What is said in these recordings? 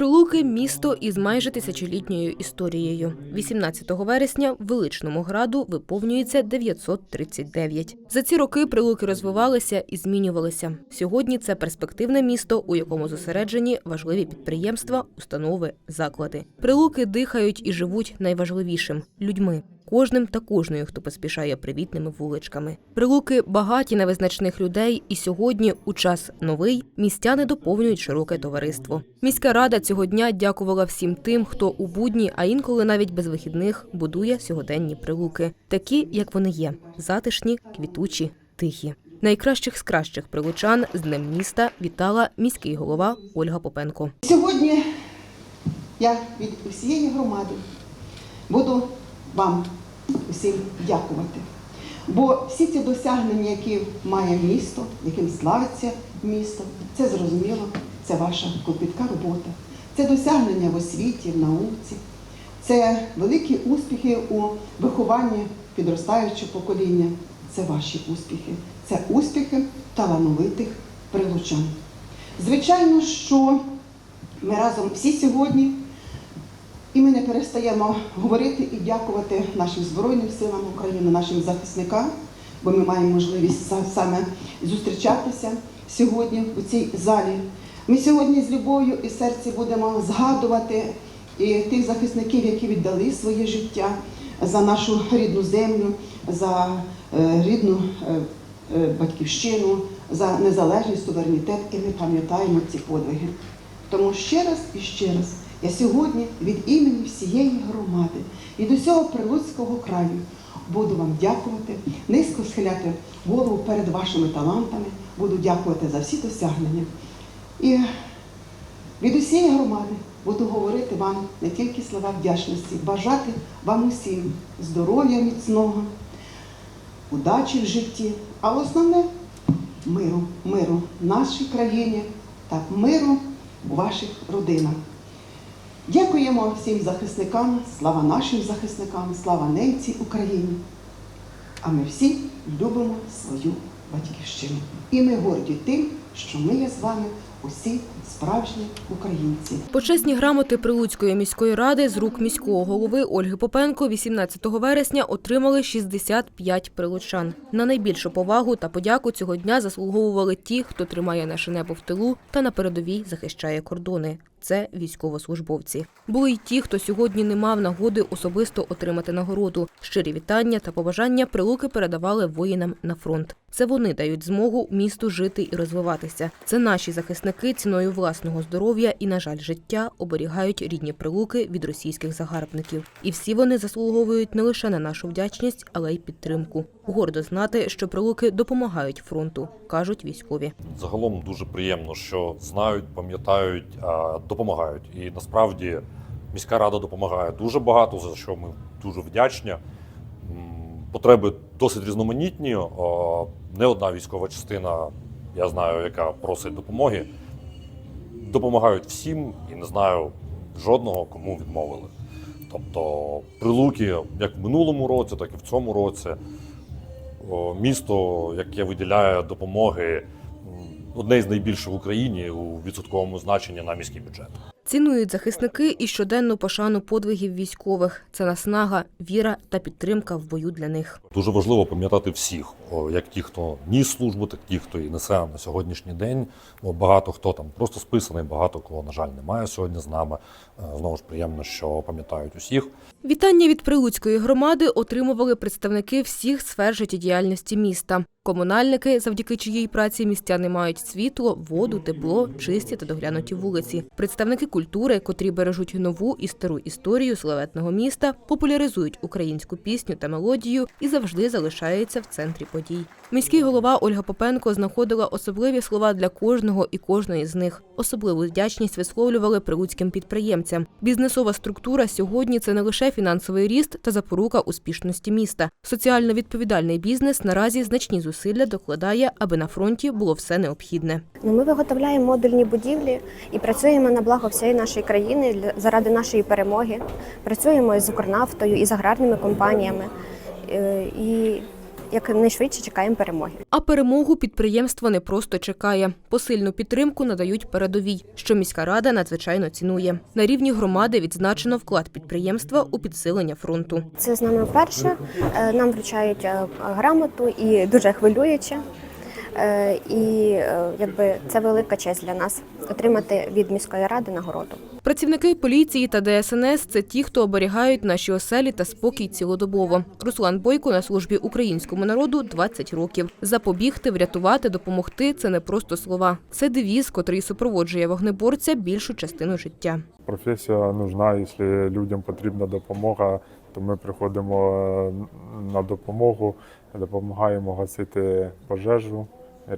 Прилуки місто із майже тисячолітньою історією. 18 вересня величному граду виповнюється 939. За ці роки прилуки розвивалися і змінювалися. Сьогодні це перспективне місто, у якому зосереджені важливі підприємства, установи, заклади. Прилуки дихають і живуть найважливішим людьми. Кожним та кожною, хто поспішає привітними вуличками. Прилуки багаті на визначних людей, і сьогодні, у час новий, містяни доповнюють широке товариство. Міська рада цього дня дякувала всім тим, хто у будні, а інколи навіть без вихідних, будує сьогоденні прилуки, такі, як вони є: затишні, квітучі, тихі. Найкращих з кращих прилучан з Днем міста вітала міський голова Ольга Попенко. Сьогодні я від усієї громади буду вам усім дякувати. Бо всі ці досягнення, які має місто, яким славиться місто, це зрозуміло, це ваша клопітка робота. Це досягнення в освіті, в науці, це великі успіхи у вихованні підростаючого покоління. Це ваші успіхи, це успіхи талановитих прилучан. Звичайно, що ми разом всі сьогодні, і ми не перестаємо говорити і дякувати нашим Збройним силам України, нашим захисникам, бо ми маємо можливість саме зустрічатися сьогодні у цій залі. Ми сьогодні з любов'ю і серці будемо згадувати і тих захисників, які віддали своє життя за нашу рідну землю, за е, рідну е, е, батьківщину, за незалежність, суверенітет, і ми пам'ятаємо ці подвиги. Тому ще раз і ще раз я сьогодні від імені всієї громади, від усього Прилуцького краю буду вам дякувати, низько схиляти голову перед вашими талантами, буду дякувати за всі досягнення. І від усієї громади буду говорити вам не тільки слова вдячності, бажати вам усім здоров'я міцного, удачі в житті, а основне миру, миру в нашій країні та миру у ваших родинах. Дякуємо всім захисникам, слава нашим захисникам, слава ненці Україні. А ми всі любимо свою батьківщину. І ми горді тим, що ми є з вами усі справжні українці. Почесні грамоти Прилуцької міської ради з рук міського голови Ольги Попенко 18 вересня отримали 65 прилучан. На найбільшу повагу та подяку цього дня заслуговували ті, хто тримає наше небо в тилу та на передовій захищає кордони. Це військовослужбовці. Були й ті, хто сьогодні не мав нагоди особисто отримати нагороду. Щирі вітання та побажання прилуки передавали воїнам на фронт. Це вони дають змогу місту жити і розвиватися. Це наші захисники ціною власного здоров'я і, на жаль, життя оберігають рідні прилуки від російських загарбників. І всі вони заслуговують не лише на нашу вдячність, але й підтримку. Гордо знати, що прилуки допомагають фронту, кажуть військові. Загалом дуже приємно, що знають, пам'ятають, допомагають. І насправді міська рада допомагає дуже багато, за що ми дуже вдячні. Потреби досить різноманітні. Не одна військова частина, я знаю, яка просить допомоги. Допомагають всім і не знаю жодного, кому відмовили. Тобто прилуки як в минулому році, так і в цьому році. Місто, яке виділяє допомоги, одне з найбільших в Україні у відсотковому значенні на міський бюджет. Цінують захисники і щоденну пошану подвигів військових. Це наснага, віра та підтримка в бою для них. Дуже важливо пам'ятати всіх, як ті, хто ніс службу, так ті, хто і несе на сьогоднішній день. Багато хто там просто списаний, багато кого, на жаль, немає сьогодні з нами. Е, Знову ж приємно, що пам'ятають усіх. Вітання від Прилуцької громади отримували представники всіх сфер життєдіяльності міста. Комунальники, завдяки чиїй праці містяни мають світло, воду, тепло, чисті та доглянуті вулиці. Представники культури, котрі бережуть нову і стару історію славетного міста, популяризують українську пісню та мелодію і завжди залишаються в центрі подій. Міський голова Ольга Попенко знаходила особливі слова для кожного і кожної з них. Особливу вдячність висловлювали прилуцьким підприємцям. Бізнесова структура сьогодні це не лише фінансовий ріст та запорука успішності міста. Соціально відповідальний бізнес наразі значні зусилля докладає, аби на фронті було все необхідне. Ну, ми виготовляємо модульні будівлі і працюємо на благо всієї нашої країни заради нашої перемоги. Працюємо із Укрнафтою, з аграрними компаніями. Е, І якнайшвидше чекаємо перемоги. А перемогу підприємство не просто чекає. Посильну підтримку надають передовій, що міська рада надзвичайно цінує. На рівні громади відзначено вклад підприємства у підсилення фронту. Це з нами вперше. Е, Нам вручають е, грамоту і дуже хвилююче. Е, І якби це велика честь для нас отримати від міської ради нагороду. Працівники поліції та ДСНС це ті, хто оберігають наші оселі та спокій цілодобово. Руслан Бойко на службі українському народу 20 років. Запобігти, врятувати, допомогти це не просто слова. Це девіз, котрий супроводжує вогнеборця більшу частину життя. Професія нужна, якщо людям потрібна допомога, то ми приходимо е, на допомогу, допомагаємо гасити пожежу,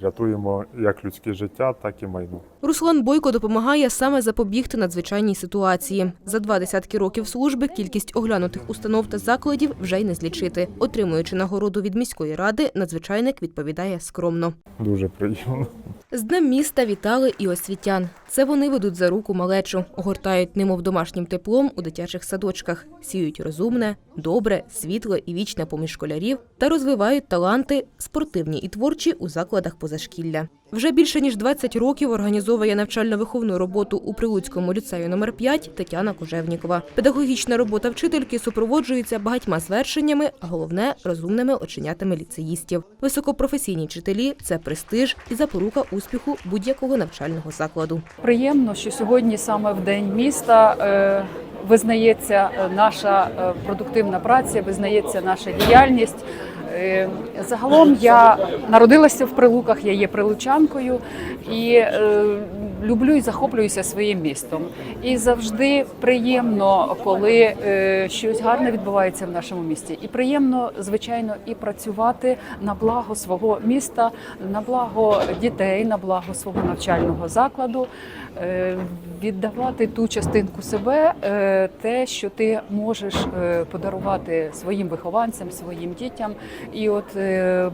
рятуємо як людське життя, так і майно. Руслан Бойко допомагає саме запобігти надзвичайній ситуації. За два десятки років служби кількість оглянутих установ та закладів вже й не злічити. Отримуючи нагороду від міської ради, надзвичайник відповідає скромно. Дуже приємно. З днем міста вітали і освітян. Це вони ведуть за руку малечу, огортають немов домашнім теплом у дитячих садочках, сіють розумне, добре, світле і вічне поміж школярів та розвивають таланти спортивні і творчі у закладах позашкілля. Вже більше ніж 20 років організовує навчально-виховну роботу у Прилуцькому ліцею номер 5 Тетяна Кожевнікова. Педагогічна робота вчительки супроводжується багатьма звершеннями, а головне розумними оченятами ліцеїстів. Високопрофесійні вчителі це престиж і запорука успіху будь-якого навчального закладу. Приємно, що сьогодні саме в день міста е, визнається е, наша е, продуктивна праця, визнається наша діяльність. Е, Загалом я народилася в Прилуках, я є прилучанкою. І е, люблю і захоплююся своїм містом. І завжди приємно, коли е, щось гарне відбувається в нашому місті. І приємно, звичайно, і працювати на благо свого міста, на благо дітей, на благо свого навчального закладу, е, віддавати ту частинку себе, е, те, що ти можеш подарувати своїм вихованцям, своїм дітям. І от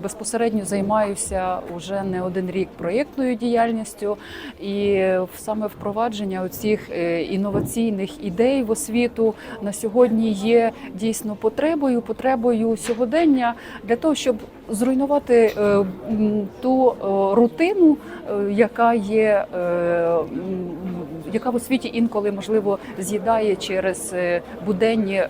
безпосередньо займаюся уже не один рік проєктною діяльністю, і саме впровадження оцих е, інноваційних ідей в освіту на сьогодні є дійсно потребою, потребою сьогодення для того, щоб зруйнувати е, ту е, рутину, яка є. Яка в освіті інколи можливо з'їдає через е, буденні е,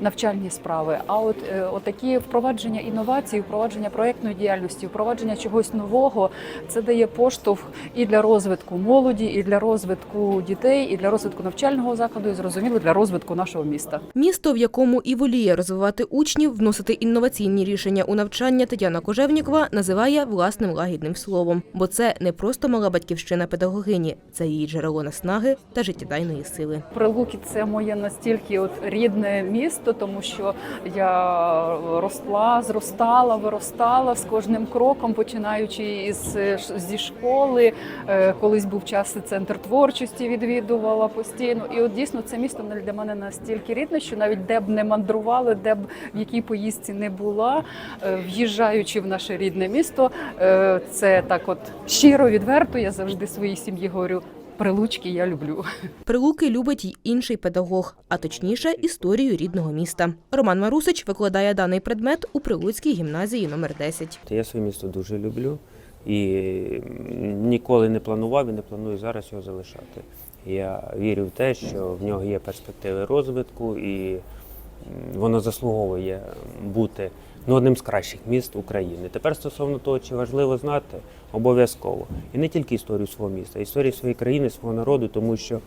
навчальні справи. А от е, отакі впровадження інновацій, впровадження проектної діяльності, впровадження чогось нового, це дає поштовх і для розвитку молоді, і для розвитку дітей, і для розвитку навчального закладу, і зрозуміло для розвитку нашого міста. Місто, в якому і воліє розвивати учнів, вносити інноваційні рішення у навчання Тетяна Кожевнікова називає власним лагідним словом, бо це не просто мала батьківщина педагогині, це її джерело наснаги та життєдайної сили. Прилуки це моє настільки от рідне місто, тому що я росла, зростала, виростала з кожним кроком, починаючи із зі школи. Е, Колись був час центр творчості, відвідувала постійно. І от дійсно це місто для мене настільки рідне, що навіть де б не мандрували, де б в якій поїздці не була, е, в'їжджаючи в наше рідне місто, е, це так, от щиро відверто. Я завжди своїй сім'ї говорю. Прилучки я люблю. Прилуки любить й інший педагог, а точніше історію рідного міста. Роман Марусич викладає даний предмет у Прилуцькій гімназії номер 10. Я своє місто дуже люблю і ніколи не планував і не планую зараз його залишати. Я вірю в те, що в нього є перспективи розвитку і воно заслуговує бути ну, одним з кращих міст України. Тепер стосовно того, чи важливо знати, обов'язково. І не тільки історію свого міста, а історію своєї країни, свого народу, тому що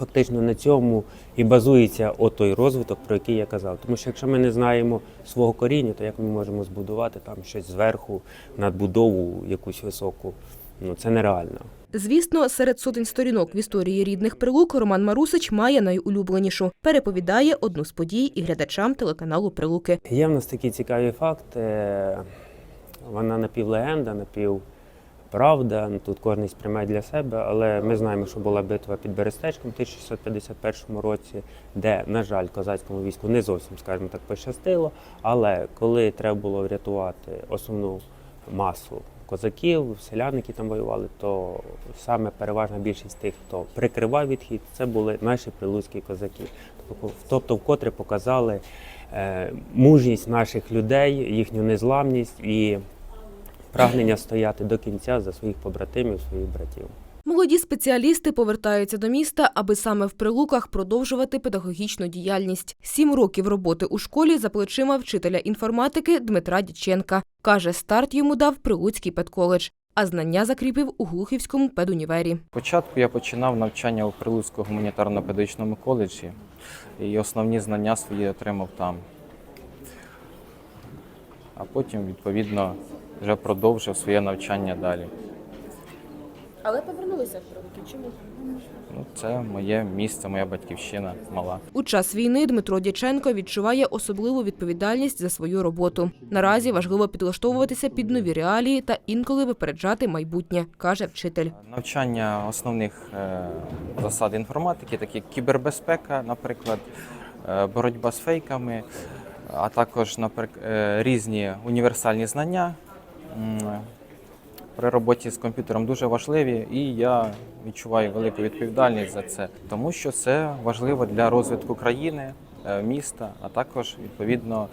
фактично на цьому і базується отой розвиток, про який я казав. Тому що якщо ми не знаємо свого коріння, то як ми можемо збудувати там щось зверху, надбудову якусь високу? Ну це нереально. Звісно, серед сотень сторінок в історії рідних Прилук Роман Марусич має найулюбленішу. Переповідає одну з подій і глядачам телеканалу Прилуки. Є в нас такий цікавий факт. е, Вона напівлегенда, напівправда. Ну, Тут кожен сприймає для себе, але ми знаємо, що була битва під Берестечком в 1651 році, де, на жаль, козацькому війську не зовсім, скажімо так, пощастило. Але коли треба було врятувати основну масу козаків, селян, які там воювали, то саме переважна більшість тих, хто прикривав відхід, це були наші прилуцькі козаки. Тобто, Тобто, вкотре показали е, мужність наших людей, їхню незламність і прагнення стояти до кінця за своїх побратимів, своїх братів. Молоді спеціалісти повертаються до міста, аби саме в прилуках продовжувати педагогічну діяльність. Сім років роботи у школі за плечима вчителя інформатики Дмитра Діченка. Каже, старт йому дав Прилуцький педколедж, а знання закріпив у Глухівському педунівері. Спочатку я починав навчання у Прилуцькому гуманітарно-педагогічному коледжі і основні знання свої отримав там. А потім, відповідно, вже продовжив своє навчання далі. Але повернулися в Прилуки. Чому? Ну, це моє місце, моя батьківщина мала. У час війни Дмитро Дяченко відчуває особливу відповідальність за свою роботу. Наразі важливо підлаштовуватися під нові реалії та інколи випереджати майбутнє, каже вчитель. Навчання основних е, засад інформатики, такі як кібербезпека, наприклад, е, боротьба з фейками, а також наприк- е, різні універсальні знання при роботі з комп'ютером дуже важливі, і я відчуваю велику відповідальність за це, тому що це важливо для розвитку країни, е, міста, а також відповідно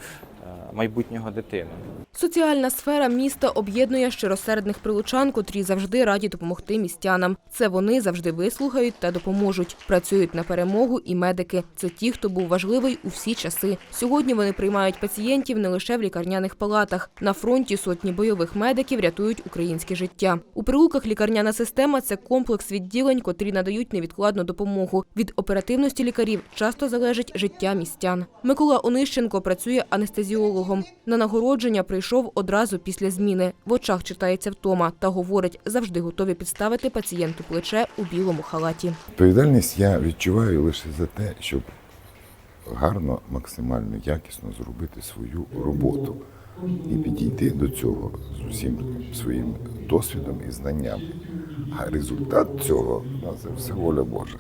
майбутнього дитини. Соціальна сфера міста об'єднує щиросердних прилучан, котрі завжди раді допомогти містянам. Це вони завжди вислухають та допоможуть. Працюють на перемогу і медики. Це ті, хто був важливий у всі часи. Сьогодні вони приймають пацієнтів не лише в лікарняних палатах. На фронті сотні бойових медиків рятують українське життя. У прилуках лікарняна система це комплекс відділень, котрі надають невідкладну допомогу. Від оперативності лікарів часто залежить життя містян. Микола Онищенко працює анестезіологом. На нагородження прийшов одразу після зміни. В очах читається втома та говорить, завжди готові підставити пацієнту плече у білому халаті. Відповідальність я відчуваю лише за те, щоб гарно, максимально якісно зробити свою роботу і підійти до цього з усім своїм досвідом і знаннями. А результат цього це все воля Божа.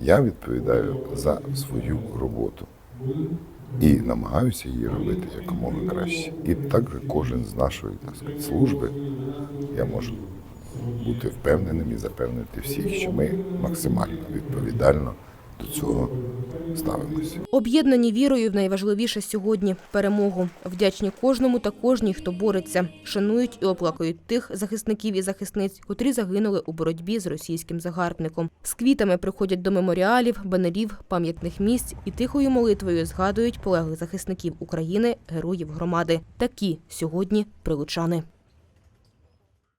Я відповідаю за свою роботу і намагаюся її робити якомога краще. І так же кожен з нашої так сказати, служби я можу бути впевненим і запевнити всіх, що ми максимально відповідально до цього ставимося. Об'єднані вірою в найважливіше сьогодні перемогу. Вдячні кожному та кожній, хто бореться, шанують і оплакують тих захисників і захисниць, котрі загинули у боротьбі з російським загарбником. З квітами приходять до меморіалів, банерів, пам'ятних місць і тихою молитвою згадують полеглих захисників України, героїв громади. Такі сьогодні прилучани.